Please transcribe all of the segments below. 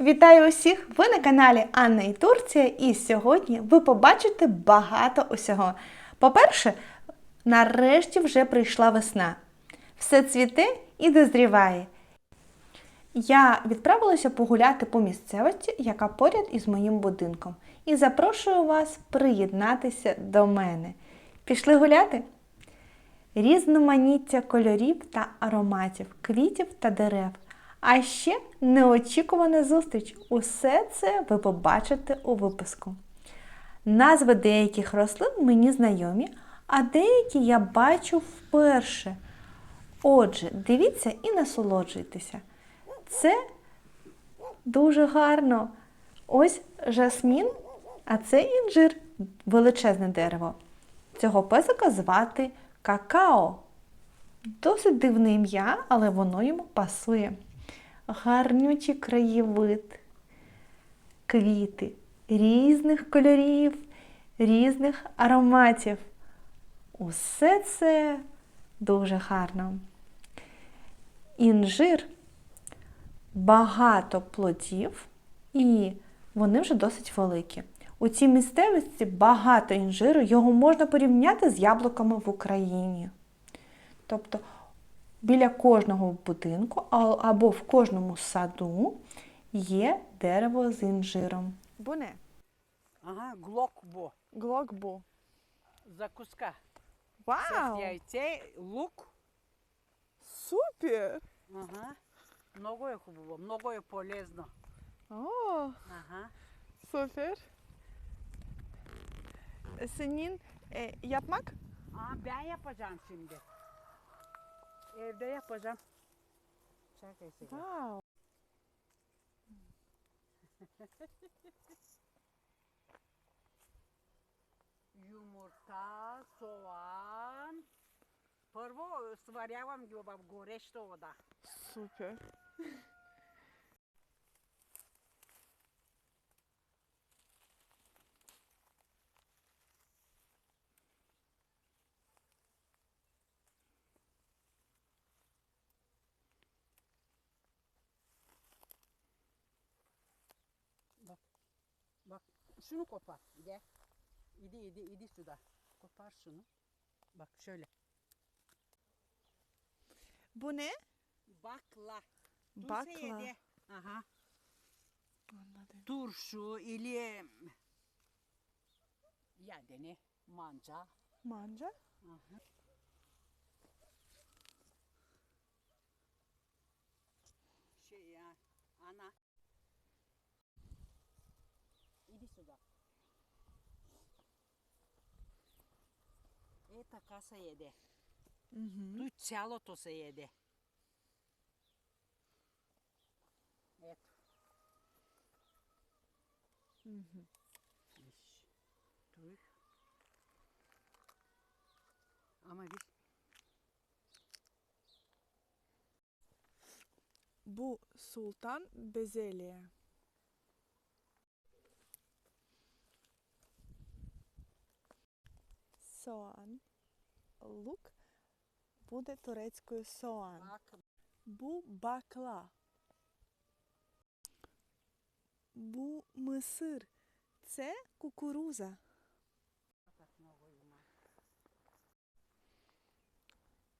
Вітаю усіх! Ви на каналі Анна і Турція, і сьогодні ви побачите багато усього. По-перше, нарешті вже прийшла весна. Все цвіте і дозріває. Я відправилася погуляти по місцевості, яка поряд із моїм будинком, і запрошую вас приєднатися до мене. Пішли гуляти? Різноманіття кольорів та ароматів, квітів та дерев. А ще неочікувана зустріч. Усе це ви побачите у випуску. Назви деяких рослин мені знайомі, а деякі я бачу вперше. Отже, дивіться і насолоджуйтеся. Це дуже гарно. Ось жасмін, а це інжир, величезне дерево. Цього песика звати какао. Досить дивне ім'я, але воно йому пасує. Гарнючий краєвид, квіти різних кольорів, різних ароматів. Усе це дуже гарно. Інжир багато плодів, і вони вже досить великі. У цій місцевості багато інжиру, його можна порівняти з яблуками в Україні. Тобто біля кожного будинку а- або в кожному саду є дерево з інжиром. Glok bu. Glock bu. Закуска. Вау! яйцей, лук. Супер! Ага. Много е хубаво, много полезно. О, Ага. süper. Senin e, yapmak? Aa, ben yapacağım şimdi. Evde yapacağım. Çerkesi. Wow. Yumurta, soğan. Prvo stvarjavam ljubav, gorešto voda. Super. Şunu kopar. Gel. İdi idi idi suda. Kopar şunu. Bak şöyle. Bu ne? Bakla. Bakla. De. Aha. Anladım. Turşu ili ya da ne? Manca. Manca? Aha. Е, така се яде. Угу. Тут цялото се яде. Ето. Угу. Виж. Той. Ама виж. Bu sultan bezelye. Soğan, лук буде турецькою соан. Бак. Bu bakla. Bu мисир. Це кукуруза.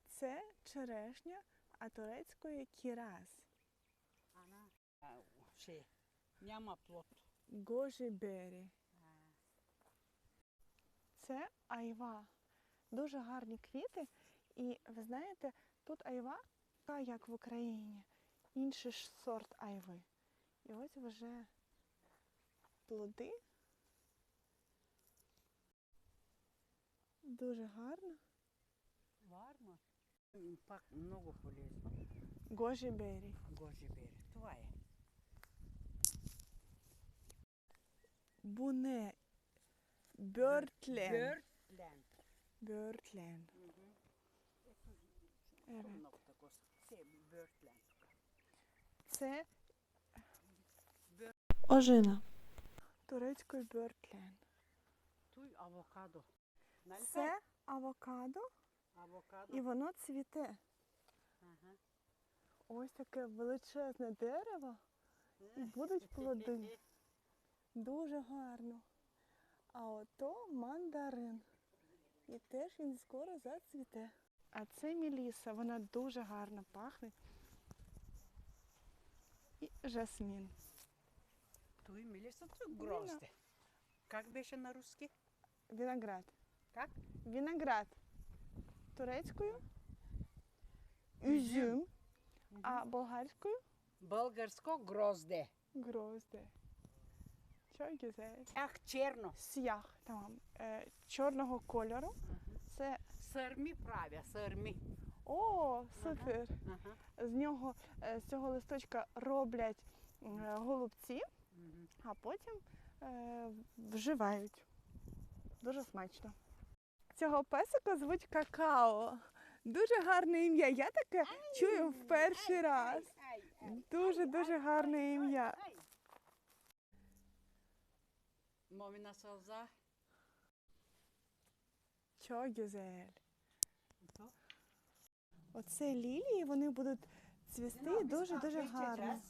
Це черешня, а турецькою кіраз. Ана. А, Це айва. Дуже гарні квіти. І ви знаєте, тут айва, така як в Україні, інший ж сорт айви. І ось вже плоди. Дуже гарно. Варно. Пак много полезно. Гожибері. Гожибери. Това е. Буне. Evet. Много тако. Се бъртленд. Це Ожина. турецькою бьортлен. Той авокадо. Це... авокадо Авокадо. і воно цвіте. Ага. Ось таке величезне дерево, і будуть плоди. Дуже гарно. А ото мандарин. І теж він скоро зацвіте. А це міліса, вона дуже гарно пахне. І жасмін. Туй мелиса, туй грозди. Как беше на русски? Виноград. Как? Виноград. Турецькою. Üzüm. А болгарською Българско грозде. грозде. Çok güzel. Ах, черно. Сіях. Tamam. Е, чорного кольору. Це Сърми правя, сърми. о, супер. Ага. З нього е, з цього листочка роблять е, голубці, Мгм. а потім е, вживають. Дуже смачно. Цього песика звуть какао. Дуже гарне ім'я. Я таке чую в перший раз. Ай, ай. Дуже дуже гарне ім'я. Ай. Момина сълза. Чогюзель. Оце лілії, вони будуть цвісти дуже дуже гарно.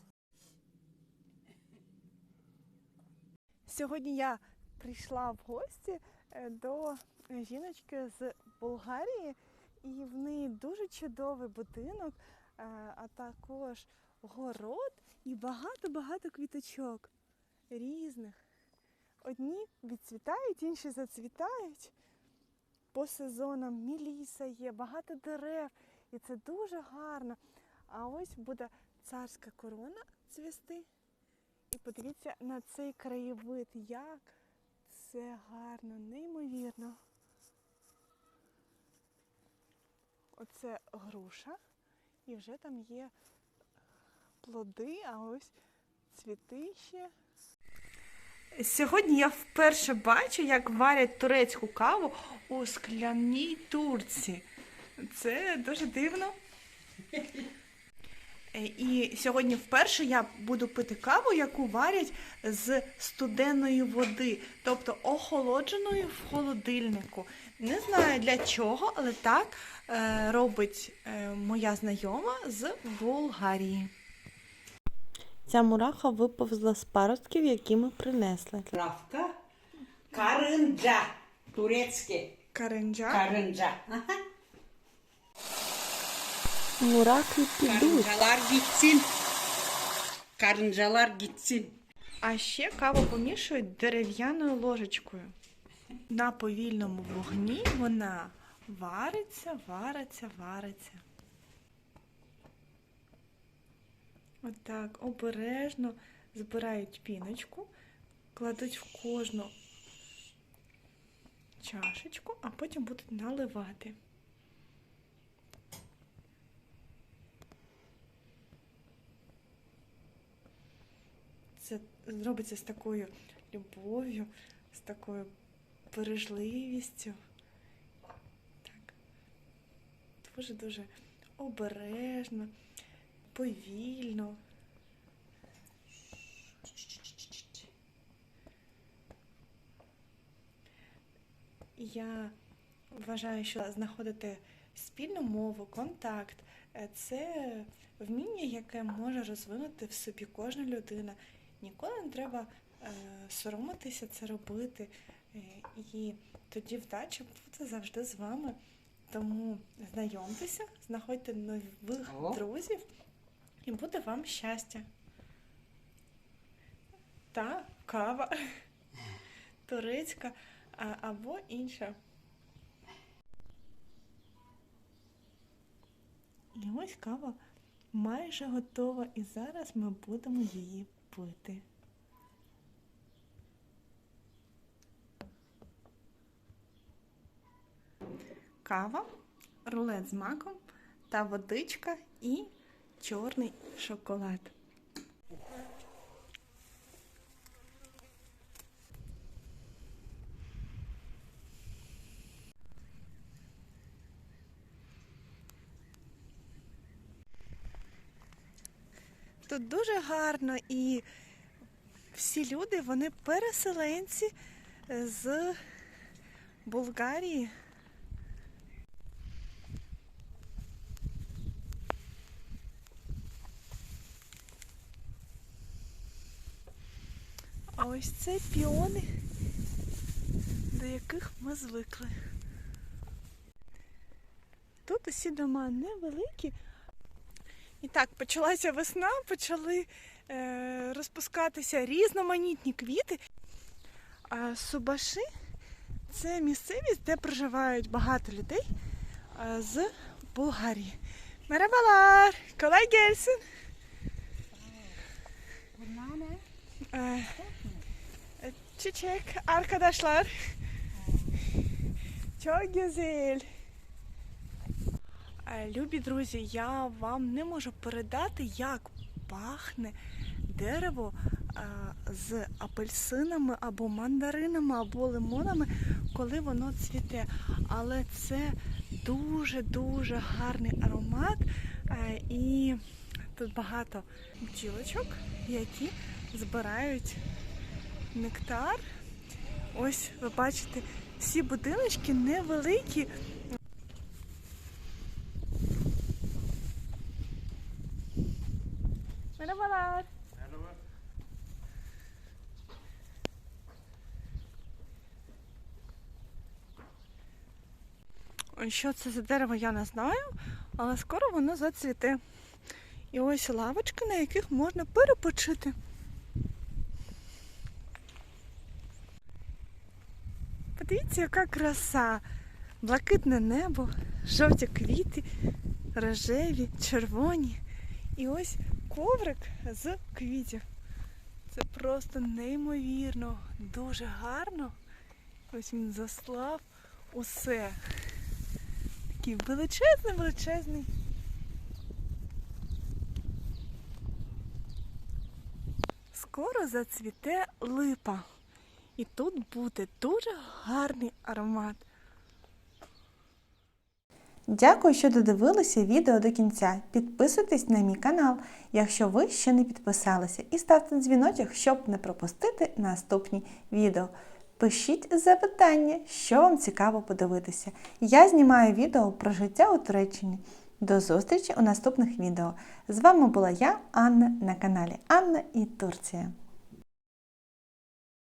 Сьогодні я прийшла в гості е, до жіночки з Болгарії, і в неї дуже чудовий будинок, е, а також город і багато-багато квіточок різних. Одні відцвітають, інші зацвітають. По сезонам міліса є, багато дерев, і це дуже гарно. А ось буде царська корона цвісти. І подивіться на цей краєвид, як це гарно, неймовірно. Оце груша, і вже там є плоди, а ось цвіти ще. Сьогодні я вперше бачу, як варять турецьку каву у скляній турці. Це дуже дивно. Е, І сьогодні вперше я буду пити каву, яку варять з студеної води, тобто охолодженої в холодильнику. Не знаю для чого, але так е, робить е, моя знайома з Болгарії. Ця мураха виповзла з паростків, які ми принесли. Травка. Карынca. Турецки. Каренджа. Karınca. Aha. Мураки підуть. Karıncalar gitsin. Karıncalar gitsin. А ще каву помішують дерев'яною ложечкою. На повільному вогні вона вариться, вариться, вариться. Отак обережно збирають піночку, кладуть в кожну чашечку, а потім будуть наливати. Це зробиться з такою любов'ю, з такою бережливістю. Так. Дуже-дуже обережно, повільно. Я вважаю, що знаходити спільну мову, контакт це вміння, яке може розвинути в собі кожна людина. Ніколи не треба е, соромитися це робити. Е, і тоді вдача буде завжди з вами. Тому знайомтеся, знаходьте нових О. друзів, і буде вам щастя. Та кава турецька або інша. І ось кава майже готова, і зараз ми будемо її пити. Кава, рулет з маком та водичка і чорний шоколад. Тут дуже гарно і всі люди, вони переселенці з Болгарії. Ось це піони, до яких ми звикли. Тут усі дома невеликі. І так, почалася весна, почали е, розпускатися різноманітні квіти. А Субаши це місцевість, де проживають багато людей е, з Болгарії. Merhabalar, kolay gelsin. Çiçek arkadaşlar. Çok güzel. Любі друзі, я вам не можу передати, як пахне дерево з апельсинами або мандаринами, або лимонами, коли воно цвіте. Але це дуже-дуже гарний аромат. І тут багато бджілочок, які збирають нектар. Ось ви бачите, всі будиночки невеликі. Merhabalar. Що це за дерево, я не знаю, але скоро воно зацвіте. І ось лавочки, на яких можна перепочити. Подивіться, яка краса! Блакитне небо, жовті квіти, рожеві, червоні. І ось коврик з квітів. Це просто неймовірно, дуже гарно. Ось він заслав усе. Такий величезний, величезний. Скоро зацвіте липа. І тут буде дуже гарний аромат. Дякую, що додивилися відео до кінця. Підписуйтесь на мій канал, якщо ви ще не підписалися, і ставте дзвіночок, щоб не пропустити наступні відео. Пишіть запитання, що вам цікаво подивитися. Я знімаю відео про життя у Туреччині. До зустрічі у наступних відео. З вами була я, Анна, на каналі Анна і Турція.